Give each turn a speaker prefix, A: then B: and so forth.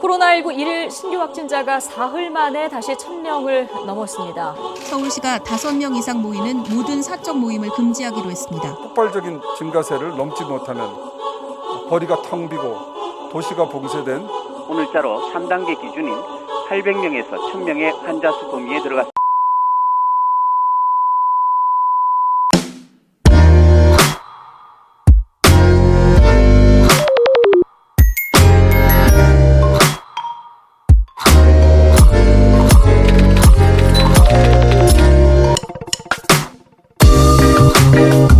A: 코로나19 일일 신규 확진자가 사흘 만에 다시 1000명을 넘었습니다.
B: 서울시가 5명 이상 모이는 모든 사적 모임을 금지하기로 했습니다.
C: 폭발적인 증가세를 넘지 못하면 거리가 텅 비고 도시가 봉쇄된
D: 오늘자로 3단계 기준인 800명에서 1000명의 환자 수 범위에 들어갔습니다. you